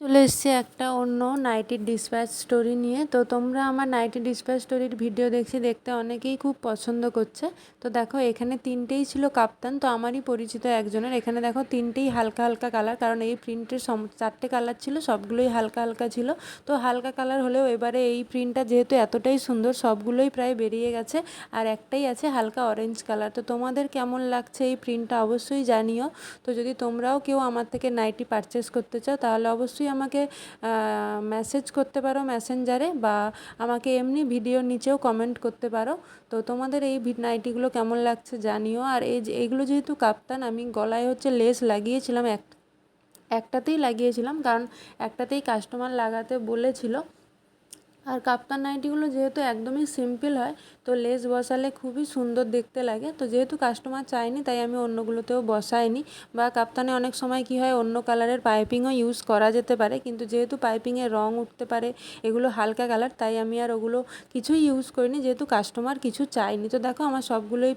চলে এসছে একটা অন্য নাইটির ডিসপ্যাচ স্টোরি নিয়ে। তো তোমরা আমার নাইটি ডিসপ্যাচ স্টোরির ভিডিও দেখছি, দেখতে অনেকেই খুব পছন্দ করছে। তো দেখো, এখানে তিনটেই ছিল কাপ্তান তো আমারই পরিচিত একজনের। এখানে দেখো, তিনটেই হালকা হালকা কালার কারণ এই প্রিন্টের সম চারটে কালার ছিল, সবগুলোই হালকা হালকা ছিল। তো হালকা কালার হলেও এবারে এই প্রিন্টটা যেহেতু এতটাই সুন্দর, সবগুলোই প্রায় বেরিয়ে গেছে, আর একটাই আছে হালকা অরেঞ্জ কালার তো তোমাদের কেমন লাগছে এই প্রিন্টটা অবশ্যই জানিও। তো যদি তোমরাও কেউ আমার থেকে নাইটি পারচেস করতে চাও, তাহলে অবশ্যই আমাকে মেসেজ করতে পারো মেসেঞ্জারে বা আমাকে এমনি ভিডিওর নিচেও কমেন্ট করতে পারো। তো তোমাদের এই ভিড নাইটিগুলো কেমন লাগছে জানিও। আর এই যে এইগুলো যেহেতু কাপ্তান, আমি গলায় হচ্ছে লেস লাগিয়েছিলাম এক একটাতেই লাগিয়েছিলাম। কারণ একটাতেই কাস্টমার লাগাতে বলেছিল। আর কাপ্তান নাইটিগুলো যেহেতু একদমই সিম্পল হয়, তো লেস বসালে খুবই সুন্দর দেখতে লাগে। তো যেহেতু কাস্টমার চায়নি, তাই আমি অন্যগুলোতেও বসাইনি। বা কাপ্তানে অনেক সময় কি হয়, অন্য কালারের পাইপিংও ইউজ করা যেতে পারে। কিন্তু যেহেতু পাইপিংয়ে রং উঠতে পারে, এগুলো হালকা কালার তাই আমি আর ওগুলো কিছুই ইউজ করিনি। যেহেতু কাস্টমার কিছু চায়নি। তো দেখো আমার সবগুলোই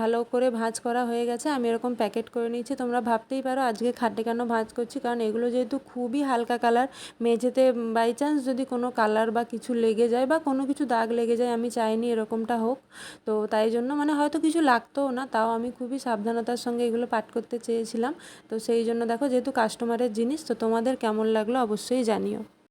ভালো করে ভাঁজ করা হয়ে গেছে। আমি এরকম প্যাকেট করে নিয়েছি। তোমরা ভাবতেই পারো, আজকে খাটে কেন ভাঁজ করছি? কারণ এগুলো যেহেতু খুবই হালকা কালার মেঝেতে বাই চান্স যদি কোনো কালার বা কিছু লেগে যায় বা কোনো কিছু দাগ লেগে যায়, আমি চাইনি এরকমটা হোক। তো তাই জন্য মানে হয়তো কিছু লাগতোও না, তাও আমি খুবই সাবধানতার সঙ্গে এগুলো পাঠ করতে চেয়েছিলাম। তো সেই জন্য দেখো যেহেতু কাস্টমারের জিনিস, তো তোমাদের কেমন লাগল অবশ্যই জানিও।